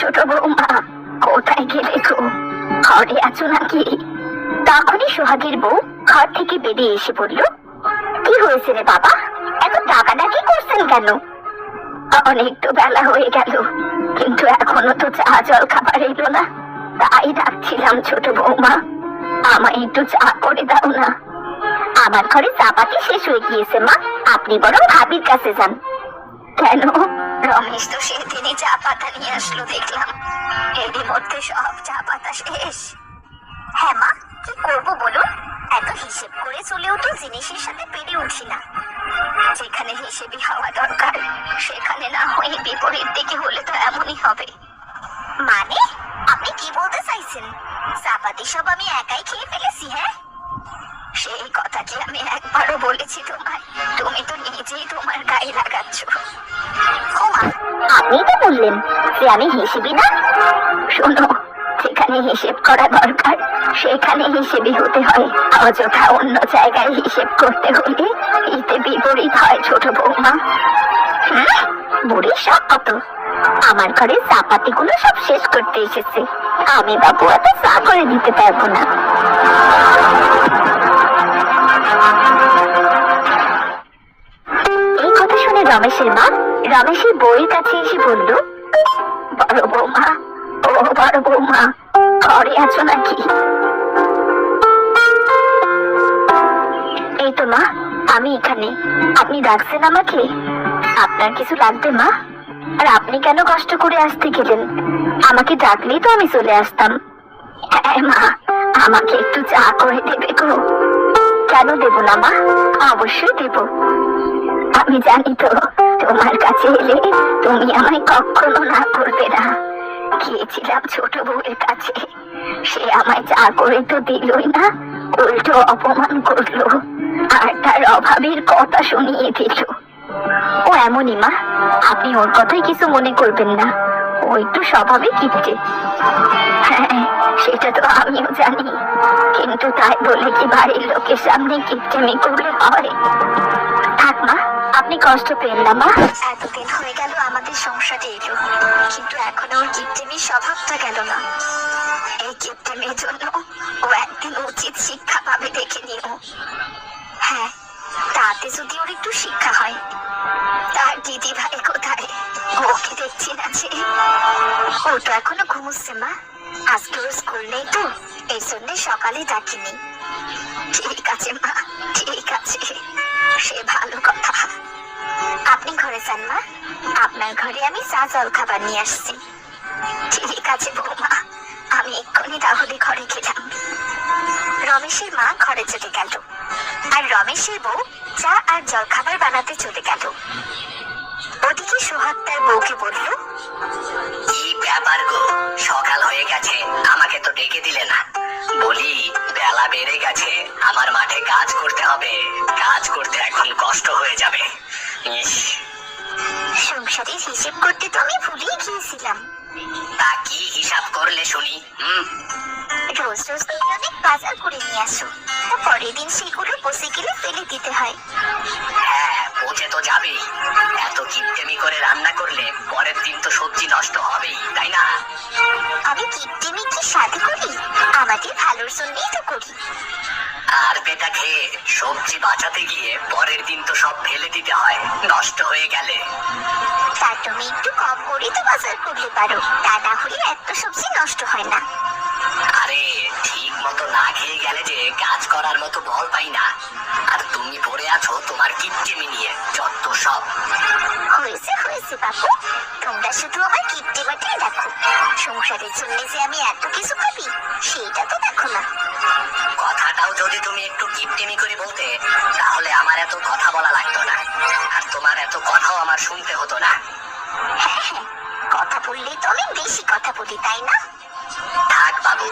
ছোট বৌমা কোথায় গেলে গো ঘরে আছো নাকি? তখনই সোহাগের বউ ঘর থেকে বেরিয়ে এসে বলল, কি হয়েছে রে বাবা? এত ডাকাডাকি করছেন কেন? অনেক তো বেলা হয়ে গেল, কিন্তু এখনও তো চা, জল খাবার এলো না। তাই ডাকছিলাম ছোট বৌমা, আমায় একটু চা করে দাও না। আমার ঘরে চাপাতি শেষ হয়ে গিয়েছে মা, আপনি বরং ভাবির কাছে যান। কেন? রমেশ তো সেদিনই চা পাতা নিয়ে আসলো, দেখলাম। এরই মধ্যে সব চা পাতা শেষ। হ্যাঁ মা, কি করব বলুন? এত হিসেব করে চলেও তো জিনিসের সাথে পেরে উঠি না। যেখানে হিসেবই হওয়া দরকার, সেখানে না হয়ে বিপরীত দিকে হলে তো এমনই হবে। মানে আপনি কি বলতে চাইছেন? চাপাতি সব আমি একাই খেয়ে ফেলেছি হ্যাঁ? সেই কথা কি আমি একবারও বলেছি তোমায়? তুমি তো নিজেই তোমার গায়ে লাগাচ্ছ। বললেন যে আমি হিসেবি না? শোনো যেখানে হিসেব করা দরকার সেখানে হিসেবই হতে হয়। অযথা অন্য জায়গায় হিসেব করতে হলে এতে বিপরীত হয় ছোট বৌমা। হুম, বুড়ি সব কত। আমার ঘরে চাপাতি গুলো সব শেষ করতে এসেছে। আমি বাবু এত চা করে দিতে পারব না। রমেশের বউয়ের কাছে এসে বলল? বড় বৌমা, ও বড় বৌমা, ঘরে আছো নাকি? এই তো মা, আমি এখানে। আপনি ডাকছেন আমাকে? আপনার কিছু লাগবে মা? আর আপনি কেন কষ্ট করে আসতে গেলেন? আমাকে ডাকলেই তো আমি চলে আসতাম। হ্যাঁ মা, আমাকে একটু চা করে দেবে গো। কেন দেব না মা? অবশ্যই দেবো। আমি জানি তো তোমার কাছে এলে তুমি আমায় কখনো না করবে না। গিয়েছিলাম ছোট বউয়ের কাছে। সে আমায় চা করে তো দিলই না, উল্টো অপমান করল। আর তার অভাবের কথা শুনিয়ে দিল। ও এমনই মা, আপনি ওর কথাই কিছু মনে করবেন না। ও একটু স্বভাবে কিপটে। হ্যাঁ সেটা তো আমিও জানি। কিন্তু তাই বলে কি বাড়ির লোকের সামনে কিপটেমি করলে হয়? থাক মা আপনি কষ্ট পেন না, মা। এতদিন হয়ে গেল, আমাদের সংসারে এলো। কিন্তু এখনও ওর কিপ্টেমির স্বভাবটা গেল না। এই কিপ্টেমির জন্য ও একদিন উচিত শিক্ষা পাবে দেখে নিও। হ্যাঁ তাতে যদি ওর একটু শিক্ষা হয়, তার দিদি ভাই কোথায়? ওকে দেখছি না যে। ও তো এখনও ঘুমোচ্ছে, মা। আজকে ওর স্কুল নেই তো, এই জন্য সকালে ডাকিনি। ঠিক আছে, মা, ঠিক আছে। সে ভালো কথা। আপনি ঘরে যান, মা। আপনার ঘরে আমি চা জল খাবার নিয়ে আসছি। ঠিক আছে, বৌমা। আমি এক্ষুনি তাহলে ঘরে গেলাম। রমেশের মা ঘরে চলে গেল। আর রমেশের বউ চা আর জল খাবার বানাতে চলে গেল। ওদিকে সোহাগ তার বউকে বলল, কি ব্যাপার গো? সকাল হয়ে গেছে। আমাকে তো ডেকে দিলে না। বলি, বেলা বেড়ে গেছে। আমার মাঠে কাজ করতে হবে। কাজ করতে এখন কষ্ট হয়ে যাবে। সংসারের হিসেব করতে তো আমি ভুলেই গিয়েছিলাম। তা কি হিসাব করলে শুনি? হুম। রোজ রোজ তুমি অনেক বাজার করে নিয়ে আসো। তা পরের দিন সেগুলো বসে গেলে ফেলে দিতে হয়। হ্যাঁ পচে তো যাবেই। এত কিপটেমি করে রান্না করলে পরের দিন তো সবজি নষ্ট হবেই পেটা খেয়ে সবজি বাঁচাতে গিয়ে পরের দিন তো সব ফেলে দিতে হয়। নষ্ট হয়ে গেলে। তা তুমি একটু কম করে তো বাজার করলে পারো। তা না হলে এত সবজি নষ্ট হয় না। আরে ঠিক মতো না খেয়ে গেলে যে কাজ করার মতো বল পাই না। আর তুমি পড়ে আছো তোমার কিপটেমি নিয়ে যত সব। হয়েছে হয়েছে বাপু। তোমরা শুধু আমার কিপটেমাটাই দেখো। সংসারের জন্য যে আমি এত কিছু ভাবি সেটা তো দেখো না। যদি তুমি একটু কিপটেমি করে বলতে তাহলে আমার এত কথা বলা লাগতো না। আর তোমার এত কথাও আমার শুনতে হতো না। কথা বললেই তো আমি বেশি কথা বলি তাই না? থাক বাবু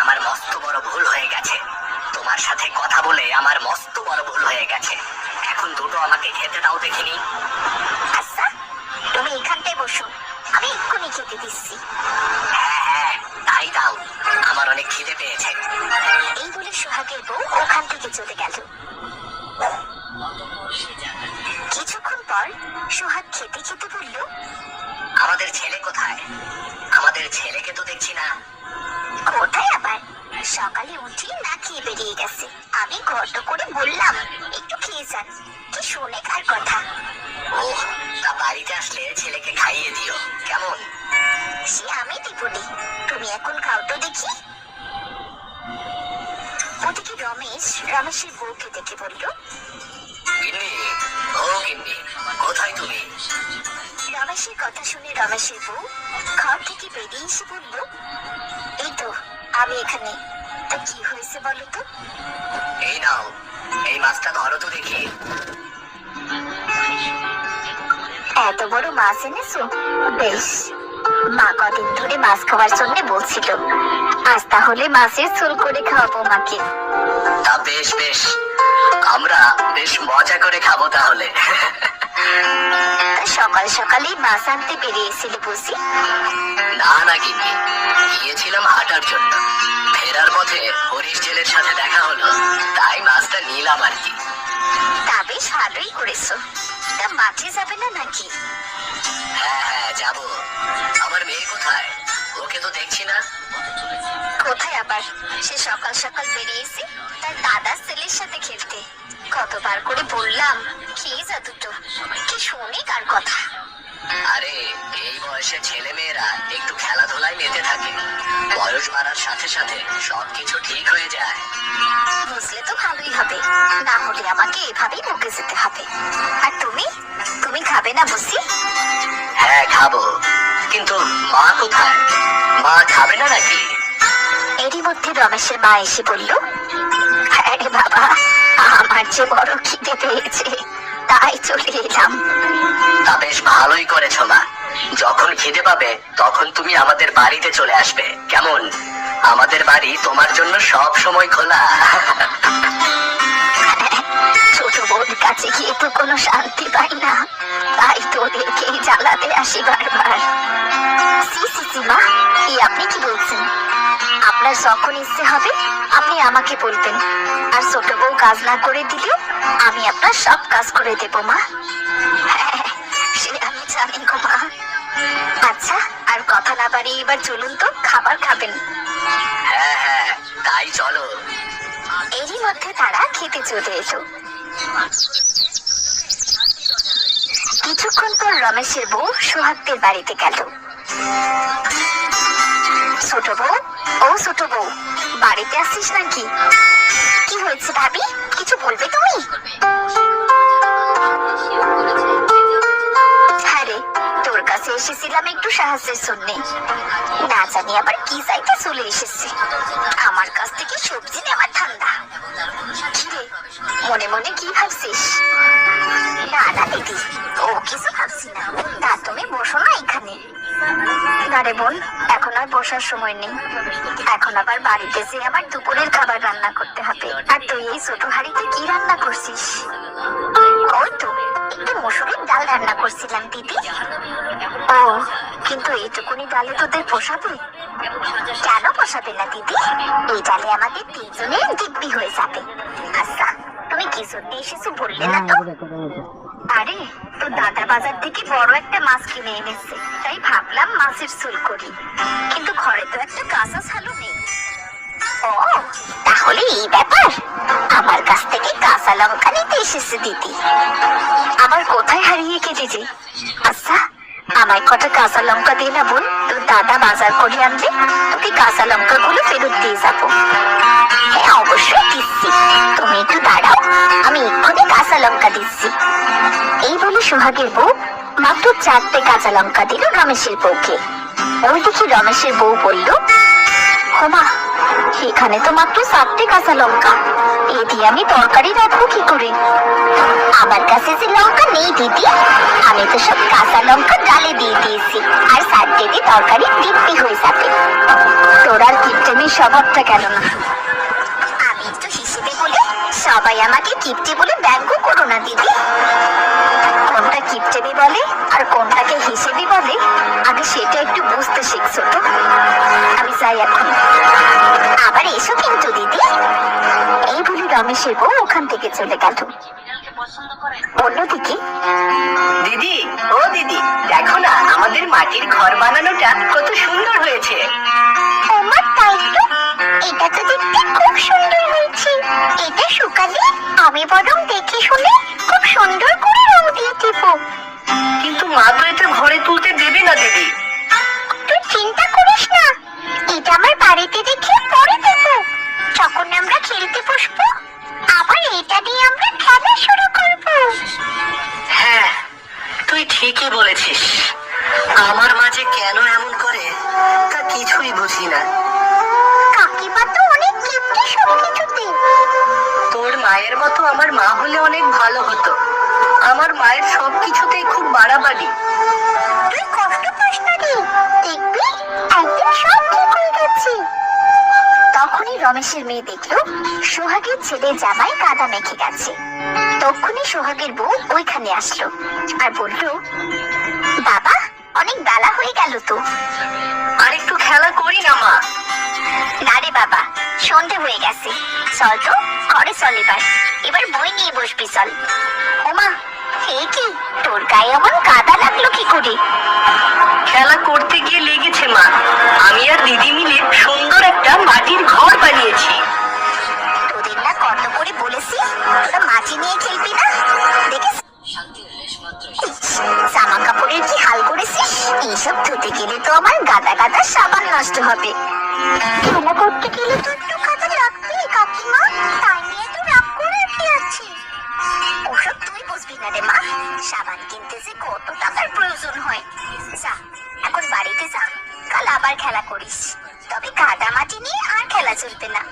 আমার মস্ত বড় ভুল হয়ে গেছে। তোমার সাথে কথা বলে আমার মস্ত বড় ভুল হয়ে গেছে। এখন দুটো আমাকে খেতে দাও দেখিনি। চলে গেল। কিছুক্ষণ পর সোহাগ খেতে খেতে বলল আমাদের ছেলে কোথায়? আমাদের ছেলেকে তো দেখছি না। কোথায় আবার? সকালে উঠি না খেয়ে বেরিয়ে গেছে। আমি গর্ত করে বললাম একটু খেয়ে যান। কি শুনে কার কথা? ও তা বাড়িতে আসলে ছেলেকে খাইয়ে দিও। কেমন? সে আমি দিবনি। তুমি এখন খাও তো দেখি। ওদিকে রমেশ রমেশের বউকে দেখে বলল গিন্নি ও গিন্নি কোথায় তুমি? রমেশের কথা শুনে রমেশের বউ ঘর থেকে বেরিয়ে এসে বলল এই তো আমি এখানে। তা কি হয়েছে বলো তো? এই নাও এই মাছটা ধরো তো দেখি। এত বড় মাছ এনেছো? বেশ। মা কদিন ধরে মাছ খাওয়ার জন্য বলছিল। আজ তাহলে মাছের ঝোল করে খাওয়াবো মাকে। তা বেশ বেশ। আমরা বেশ মজা করে খাব তাহলে। সকাল সকালেই মাছ আনতে বেরিয়েছিল বুঝি। না না গিন্নি গিয়েছিলাম হাঁটার জন্য। ফেরার পথে হরিশ জেলের সাথে দেখা হলো তাই মাছটা নিলাম আর কি। তা বেশ ভালোই করেছ। তা মাঠে যাবে না নাকি? মেয়ে কোথায়? ওকে তো দেখছি না। কোথায় আবার? সে সকাল সকাল বেরিয়েছে তার দাদার ছেলের সাথে খেলতে। কতবার করে বললাম খেয়ে যা দুটো কি শুনে কার কথা? আরে এই বয়সে ছেলে মেয়েরা একটু খেলাধুলায় মেতে থাকে। বয়স বাড়ার সাথে সাথে সবকিছু ঠিক হয়ে যায়। বুঝলে তো ভালোই হবে। না হলে আমাকে এভাবেই মুখে যেতে হবে। আর তুমি? তুমি খাবে না বুঝি হ্যাঁ খাব। কিন্তু মা কোথায়? মা খাবে না নাকি? এরই মধ্যে রমেশের মা এসে বলল আরে বাবা আমার যে বড় খিদে পেয়েছে তাই চলে এলাম। তা বেশ ভালোই করেছ মা। যখন খিদে পাবে তখন তুমি আমাদের বাড়িতে চলে আসবে। কেমন? আমাদের বাড়ি তোমার জন্য সব সময় খোলা। কাছে গিয়ে তো কোনো শান্তি পাই না। তাই তোদেরকেই জ্বালাতে আসি বারবার সি সি আপনি কি বলছেন? আপনার যখন ইচ্ছে হবে আপনি আমাকে বলবেন। আর ছোট বউ কাজ না করে দিলেও আমি আপনার সব কাজ করে দেব মা। হ্যাঁ, সে আমি জানি গো মা। আচ্ছা আর কথা না বাড়িয়ে এবার চলুন তো খাবার খাবেন। হ্যাঁ হ্যাঁ তাই চলো। এরই মধ্যে তারা খেতে চলে এলো। কিছুক্ষণ পর রমেশের বউ সোহাগদের বাড়িতে গেল। ছোট বউ, ও ছোট বউ, বাড়িতে আসছিস নাকি? কি হয়েছে ভাবি? কিছু বলবে তুমি? তোর কাছে এসেছিলাম একটু সাহায্যের জন্য। না জানি আবার কি চাইতে চলে এসেছি। আমার কাছ থেকে সবজি নেওয়ার মনে কি ভাবছিস? না না, দিদি, ও কিছু ভাবছি না। তা তুমি বসো না এখানে। না রে বোন, এখন আর বসার সময় নেই। এখন আবার বাড়িতে যে আবার দুপুরের খাবার রান্না করতে হবে। আর তুই এই ছোট হাড়িতে কি রান্না করছিস? ওই তো, একটু মসুরের ডাল রান্না করছিলাম, দিদি। ও, কিন্তু এইটুকুনি ডালে তোদের পোষাবে? কেন পোষাবে না, দিদি? এই ডালে আমাদের তিনজনের দিব্যি হয়ে যাবে। আচ্ছা। তুমি কি জন্য এসেছ বললে না তো? আরে তো দাদা বাজার থেকে বড় একটা মাছ কিনে এনেছে তাই ভাবলাম মাছের করি। কিন্তু ঘরে তো একটা কাঁচা নেই। ও তাহলে এই ব্যাপার? আমার কাছ থেকে কাঁচা লঙ্কা নিতে এসেছে দিদি। আবার কোথায় হারিয়ে গেলি যে? আচ্ছা আমায় কটা কাঁচা লঙ্কা দিয়ে না বোন তোর দাদা বাজার করে আনবে তোকে কাঁচা লঙ্কা গুলো ফেরত দিয়ে যাব। হ্যাঁ অবশ্যই দিচ্ছি। তুমি একটু দাঁড়াও আমি এক্ষুনি কাঁচা লঙ্কা দিচ্ছি। এই বলে সোহাগের বউ মাত্র চারটে কাঁচা লঙ্কা দিল রমেশের বউকে। ওই দেখি রমেশের বউ বলল, হোমা, এখানে তো মাত্র চারটে কাঁচা লঙ্কা। এ দিয়ে আমি তরকারি রাখব কি করে? আমার কাছে যে লঙ্কা নেই দিদি, আমি তো সব কাঁচা লঙ্কা ডালে দিয়ে দিয়েছি। আর চারটে দিয়ে তরকারি দিব্যি হয়ে যাবে। তোর আর কিপটেমির স্বভাবটা কেন না? সবাই আমাকে কিপটে বলে ব্যঙ্গ করো না দিদি। কোনটা কিপটেমি বলে আর কোনটাকে হিসেবে বলে আগে সেটা একটু বুঝতে শিখছো তো। আমি যাই এখন। আবার এসো কিন্তু দিদি। এই বলে রমেশের বউ ওখান থেকে চলে গেল। অন্যদিকে দিদি ও দিদি দেখো না আমাদের মাটির ঘর বানানোটা কত সুন্দর হয়েছে। তাই তো এটা তো দেখতে খুব সুন্দর হয়েছে। এটা শুকালে আমি বরং দেখে শুনে খুব সুন্দর করে রং দিয়ে দিব। কিন্তু মা তো এটা ঘরে তুলতে দেবে না দিদি তুই চিন্তা করিস না। এটা আমার বাড়িতে দেখে পরে দেব। যখন আমরা খেলতে বসবো আবার এটা দিয়ে আমরা খেলা শুরু করব। হ্যাঁ তুই ঠিকই বলেছিস। আমার মাঝে কেন এমন করে তা কিছুই বুঝি না। কাকিমা তো অনেক কিপ্টে সবকিছুতে। তোর মায়ের মতো আমার মা হলে অনেক ভালো হতো। আমার মায়ের সব কিছুতেই খুব বাড়াবাড়ি। তুই কষ্ট পাস না রে। দেখবি একদিন সব ঠিক হয়ে গেছে। তখনই রমেশের মেয়ে দেখল সোহাগের ছেলে জামাই কাদা মেখে গেছে। তখনই সোহাগের বউ ওইখানে আসলো আর বলল বাবা অনেক বেলা হয়ে গেল তো। আর একটু খেলা করি না মা। বাবা সন্ধে হয়ে গেছে। চল তো ঘরে চল এবার। এবার বই নিয়ে বসবি চল। ওমা হে কি? তোর গায়ে এমন কাদা লাগল কি করে? খেলা করতে গিয়ে লেগেছে মা। আমি আর দিদি মিলে সুন্দর একটা মাটির ঘর বানিয়েছি। তোদের না কত করে বলেছি? তোরা মাটি নিয়ে খেলবি না? দেখিস? এসব ধুতে গেলে তো আমার গাদা গাদা সাবান নষ্ট হবে। খেলা করতে গেলে তো একটু কাদা লাগবেই, কাকিমা। তাই নিয়ে তো রাগ করে ওসব তুই বুঝবি না রে মা। সাবান কিনতে যে কত টাকার প্রয়োজন হয়। যা, এখন বাড়িতে যা। কাল আবার খেলা করিস। তবে কাদা মাটি নিয়ে আর খেলা চলবে না।